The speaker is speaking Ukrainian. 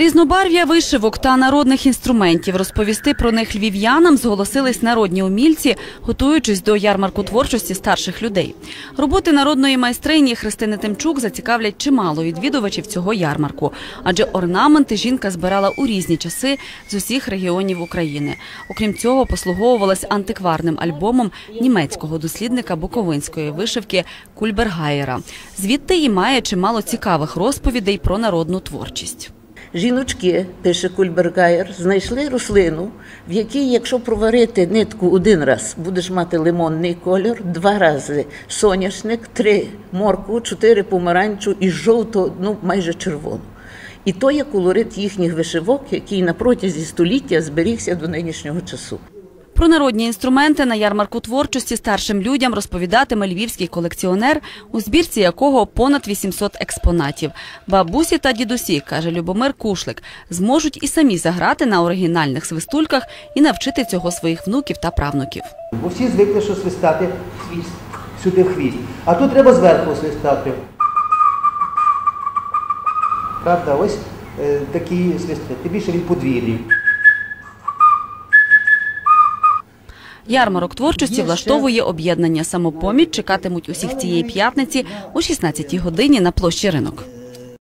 Різнобарв'я вишивок та народних інструментів розповісти про них львів'янам зголосились народні умільці, готуючись до ярмарку творчості старших людей. Роботи народної майстрині Христини Тимчук зацікавлять чимало відвідувачів цього ярмарку, адже орнаменти жінка збирала у різні часи з усіх регіонів України. Окрім цього, послуговувалась антикварним альбомом німецького дослідника буковинської вишивки Кульбергайера. Звідти і має чимало цікавих розповідей про народну творчість. Жіночки, пише Кульбергаєр, знайшли рослину, в якій, якщо проварити нитку один раз, будеш мати лимонний кольор, два рази соняшник, три моркву, чотири помаранчу і жовто, ну майже червону. І то є колорит їхніх вишивок, який на протязі століття зберігся до нинішнього часу. Про народні інструменти на ярмарку творчості старшим людям розповідатиме львівський колекціонер, у збірці якого понад 800 експонатів. Бабусі та дідусі, каже Любомир Кушлик, зможуть і самі заграти на оригінальних свистульках і навчити цього своїх внуків та правнуків. Всі звикли, що свистати хвіст, сюди хвіст. А тут треба зверху свистати. Правда, ось е, такі свисти. Тим більше він подвійний. Ярмарок творчості влаштовує об'єднання самопоміч. Чекатимуть усіх цієї п'ятниці о 16 годині на площі ринок.